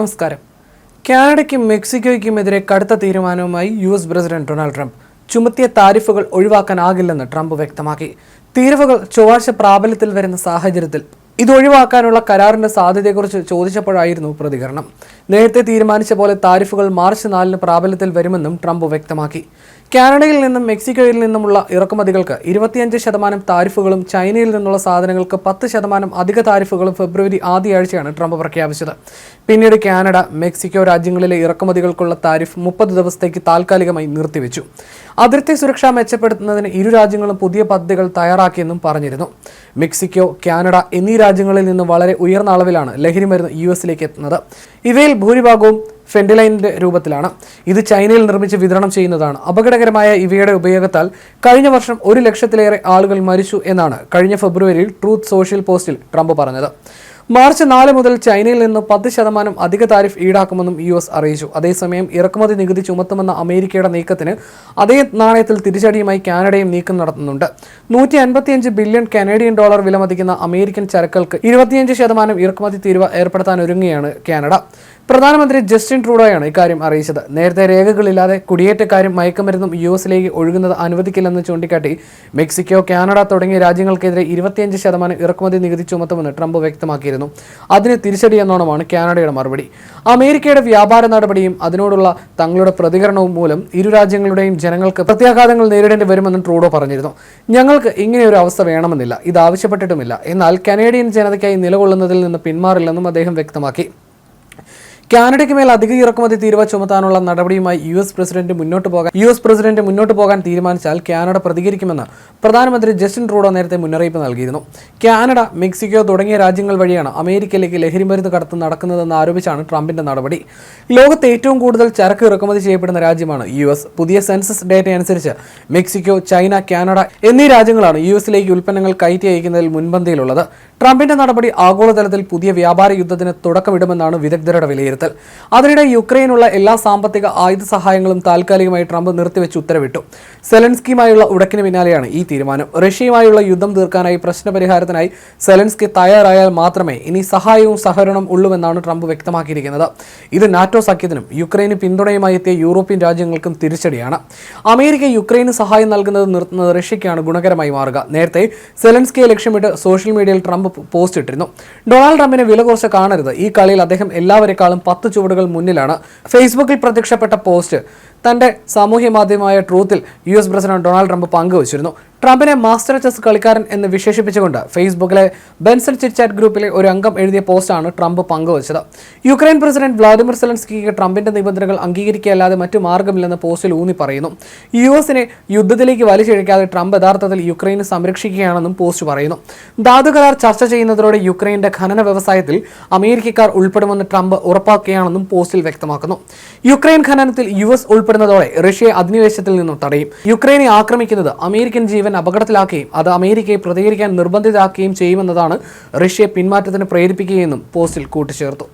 നമസ്കാരം. കാനഡയ്ക്കും മെക്സിക്കോയ്ക്കുമെതിരെ കടുത്ത തീരുമാനവുമായി U S president Donald Trump. ചുമത്തിയ താരിഫുകൾ ഒഴിവാക്കാനാകില്ലെന്ന് ട്രംപ് വ്യക്തമാക്കി. തീരുവകൾ ചൊവ്വാഴ്ച പ്രാബല്യത്തിൽ വരുന്ന സാഹചര്യത്തിൽ ഇത് ഒഴിവാക്കാനുള്ള കരാറിന്റെ സാധ്യതയെക്കുറിച്ച് ചോദിച്ചപ്പോഴായിരുന്നു പ്രതികരണം. നേരത്തെ തീരുമാനിച്ച പോലെ താരിഫുകൾ മാർച്ച് നാലിന് പ്രാബല്യത്തിൽ വരുമെന്നും ട്രംപ് വ്യക്തമാക്കി. കാനഡയിൽ നിന്നും മെക്സിക്കോയിൽ നിന്നുമുള്ള ഇറക്കുമതികൾക്ക് ഇരുപത്തിയഞ്ച് ശതമാനം താരിഫുകളും ചൈനയിൽ നിന്നുള്ള സാധനങ്ങൾക്ക് പത്ത് ശതമാനം അധിക താരിഫുകളും ഫെബ്രുവരി ആദ്യയാഴ്ചയാണ് ട്രംപ് പ്രഖ്യാപിച്ചത്. പിന്നീട് കാനഡ മെക്സിക്കോ രാജ്യങ്ങളിലെ ഇറക്കുമതികൾക്കുള്ള താരിഫ് മുപ്പത് ദിവസത്തേക്ക് താൽക്കാലികമായി നിർത്തിവെച്ചു. അതിർത്തി സുരക്ഷ മെച്ചപ്പെടുത്തുന്നതിന് ഇരു രാജ്യങ്ങളും പുതിയ പദ്ധതികൾ തയ്യാറാക്കിയെന്നും പറഞ്ഞിരുന്നു. മെക്സിക്കോ കാനഡ എന്നീ രാജ്യങ്ങളിൽ നിന്ന് വളരെ ഉയർന്ന അളവിലാണ് ലഹരി മരുന്ന് യു എസിലേക്ക് എത്തുന്നത്. ഇവയിൽ ഭൂരിഭാഗവും ഫെൻഡിലൈനിന്റെ രൂപത്തിലാണ്. ഇത് ചൈനയിൽ നിർമ്മിച്ച് വിതരണം ചെയ്യുന്നതാണ്. അപകടകരമായ ഇവയുടെ ഉപയോഗത്താൽ കഴിഞ്ഞ വർഷം ഒരു ലക്ഷത്തിലേറെ ആളുകൾ മരിച്ചു എന്നാണ് കഴിഞ്ഞ ഫെബ്രുവരിയിൽ ട്രൂത്ത് സോഷ്യൽ പോസ്റ്റിൽ ട്രംപ് പറഞ്ഞത്. മാർച്ച് നാല് മുതൽ ചൈനയിൽ നിന്ന് പത്ത് ശതമാനം അധിക താരിഫ് ഈടാക്കുമെന്നും യു എസ് അറിയിച്ചു. അതേസമയം ഇറക്കുമതി നികുതി ചുമത്തുമെന്ന അമേരിക്കയുടെ നീക്കത്തിന് അതേ നാണയത്തിൽ തിരിച്ചടിയുമായി കാനഡയും നീക്കം നടത്തുന്നുണ്ട്. നൂറ്റി അൻപത്തിയഞ്ച് ബില്യൺ കനേഡിയൻ ഡോളർ വിലമതിക്കുന്ന അമേരിക്കൻ ചരക്കുകൾക്ക് ഇരുപത്തിയഞ്ച് ശതമാനം ഇറക്കുമതി തീരുവ ഏർപ്പെടുത്താൻ ഒരുങ്ങുകയാണ് കാനഡ. പ്രധാനമന്ത്രി ജസ്റ്റിൻ ട്രൂഡോയാണ് ഇക്കാര്യം അറിയിച്ചത്. നേരത്തെ രേഖകളില്ലാതെ കുടിയേറ്റക്കാരും മയക്കുമരുന്നും യു എസിലേക്ക് ഒഴുകുന്നത് അനുവദിക്കില്ലെന്ന് ചൂണ്ടിക്കാട്ടി മെക്സിക്കോ കാനഡ തുടങ്ങിയ രാജ്യങ്ങൾക്കെതിരെ ഇരുപത്തിയഞ്ച് ശതമാനം ഇറക്കുമതി നികുതി ചുമത്തുമെന്ന് ട്രംപ് വ്യക്തമാക്കിയിരുന്നു. അതിന് തിരിച്ചടി എന്നോണമാണ് കാനഡയുടെ മറുപടി. അമേരിക്കയുടെ വ്യാപാര നടപടിയും അതിനോടുള്ള തങ്ങളുടെ പ്രതികരണവും മൂലം ഇരു രാജ്യങ്ങളുടെയും ജനങ്ങൾക്ക് പ്രത്യാഘാതങ്ങൾ നേരിടേണ്ടി വരുമെന്നും ട്രൂഡോ പറഞ്ഞിരുന്നു. ഞങ്ങൾക്ക് ഇങ്ങനെ ഒരു അവസ്ഥ വേണമെന്നില്ല. ഇത് ആവശ്യപ്പെട്ടിട്ടുമില്ല. എന്നാൽ കനേഡിയൻ ജനതയ്ക്കായി നിലകൊള്ളുന്നതിൽ നിന്ന് പിന്മാറില്ലെന്നും അദ്ദേഹം വ്യക്തമാക്കി. കാനഡയ്ക്ക് മേൽ അധിക ഇറക്കുമതി തീരുവ ചുമത്താനുള്ള നടപടിയുമായി യു എസ് പ്രസിഡന്റ് മുന്നോട്ട് പോകാൻ യു എസ് പ്രസിഡന്റ് മുന്നോട്ട് പോകാൻ തീരുമാനിച്ചാൽ കാനഡ പ്രതികരിക്കുമെന്ന് പ്രധാനമന്ത്രി ജസ്റ്റിൻ ട്രൂഡോ നേരത്തെ മുന്നറിയിപ്പ് നൽകിയിരുന്നു. കാനഡ മെക്സിക്കോ തുടങ്ങിയ രാജ്യങ്ങൾ വഴിയാണ് അമേരിക്കയിലേക്ക് ലഹരിമരുന്ന് കടത്ത് നടക്കുന്നതെന്ന് ആരോപിച്ചാണ് ട്രംപിന്റെ നടപടി. ലോകത്ത് ഏറ്റവും കൂടുതൽ ചരക്ക് ഇറക്കുമതി ചെയ്യപ്പെടുന്ന രാജ്യമാണ് യു എസ്. പുതിയ സെൻസസ് ഡേറ്റ അനുസരിച്ച് മെക്സിക്കോ ചൈന കാനഡ എന്നീ രാജ്യങ്ങളാണ് യു എസിലേക്ക് ഉൽപ്പന്നങ്ങൾ കയറ്റി അയക്കുന്നതിൽ മുൻപന്തിയിലുള്ളത്. ട്രംപിന്റെ നടപടി ആഗോളതലത്തിൽ പുതിയ വ്യാപാര യുദ്ധത്തിന് തുടക്കമിടുമെന്നാണ് വിദഗ്ധരുടെ വിലയിരുത്തൽ. അതിനിടെ യുക്രൈനുള്ള എല്ലാ സാമ്പത്തിക ആയുധ സഹായങ്ങളും താൽക്കാലികമായി ട്രംപ് നിർത്തിവെച്ച് ഉത്തരവിട്ടു. സെലൻസ്കിയുമായുള്ള ഉടക്കിന് പിന്നാലെയാണ് ഈ തീരുമാനം. റഷ്യയുമായുള്ള യുദ്ധം തീർക്കാനായി പ്രശ്നപരിഹാരത്തിനായി സെലൻസ്കി തയ്യാറായാൽ മാത്രമേ ഇനി സഹായവും സഹകരണവും ഉള്ളുവെന്നാണ് ട്രംപ് വ്യക്തമാക്കിയിരിക്കുന്നത്. ഇത് നാറ്റോ സഖ്യത്തിനും യുക്രൈന് പിന്തുണയുമായി എത്തിയ യൂറോപ്യൻ രാജ്യങ്ങൾക്കും തിരിച്ചടിയാണ്. അമേരിക്ക യുക്രൈന് സഹായം നൽകുന്നത് നിർത്തുന്നത് റഷ്യയ്ക്കാണ് ഗുണകരമായി മാറുക. നേരത്തെ സെലൻസ്കിയെ ലക്ഷ്യമിട്ട് സോഷ്യൽ മീഡിയയിൽ ട്രംപ് പോസ്റ്റ് ഇട്ടിരുന്നു. ഡൊണാൾഡ് ട്രംപിനെ വില കുറച്ച് കാണരുത്. ഈ കളിയിൽ അദ്ദേഹം എല്ലാവരെക്കാളും പത്ത് ചുവടുകൾ മുന്നിലാണ്. ഫേസ്ബുക്കിൽ പ്രത്യക്ഷപ്പെട്ട പോസ്റ്റ് തന്റെ സാമൂഹ്യ മാധ്യമമായ ട്രൂത്തിൽ U S president Donald Trump പങ്കുവച്ചിരുന്നു. ട്രംപിനെ മാസ്റ്റർ ചെസ് കളിക്കാരൻ എന്ന് വിശേഷിപ്പിച്ചുകൊണ്ട് ഫേസ്ബുക്കിലെ ബെൻസൺ ചിറ്റ്ചാറ്റ് ഗ്രൂപ്പിലെ ഒരു അംഗം എഴുതിയ പോസ്റ്റാണ് ട്രംപ് പങ്കുവച്ചത്. യുക്രൈൻ പ്രസിഡന്റ് വ്ളാദിമിർ സെലൻസ്കിക്ക് ട്രംപിന്റെ നിബന്ധനകൾ അംഗീകരിക്കുകയല്ലാതെ മറ്റു മാർഗമില്ലെന്ന് പോസ്റ്റിൽ ഊന്നി പറയുന്നു. യു എസിനെ യുദ്ധത്തിലേക്ക് വലിച്ചിഴക്കാതെ ട്രംപ് യഥാർത്ഥത്തിൽ യുക്രൈനെ സംരക്ഷിക്കുകയാണെന്നും പോസ്റ്റ് പറയുന്നു. ധാതു കരാർ ചർച്ച ചെയ്യുന്നതോടെ യുക്രൈന്റെ ഖനന വ്യവസായത്തിൽ അമേരിക്കക്കാർ ഉൾപ്പെടുമെന്ന് ട്രംപ് ഉറപ്പാക്കുകയാണെന്നും പോസ്റ്റിൽ വ്യക്തമാക്കുന്നു. യുക്രൈൻ ഖനനത്തിൽ യു എസ് ഉൾപ്പെടുന്നതോടെ റഷ്യയെ അധിനിവേശത്തിൽ നിന്നും തടയും. യുക്രൈനെ ആക്രമിക്കുന്നത് അമേരിക്കൻ ജീവൻ അപകടത്തിലാക്കുകയും അത് അമേരിക്കയെ പ്രതികരിക്കാൻ നിർബന്ധിതരാക്കുകയും ചെയ്യുമെന്നതാണ് റഷ്യയെ പിന്മാറ്റത്തിന് പ്രേരിപ്പിക്കുകയെന്നും പോസ്റ്റിൽ കൂട്ടിച്ചേർത്തു.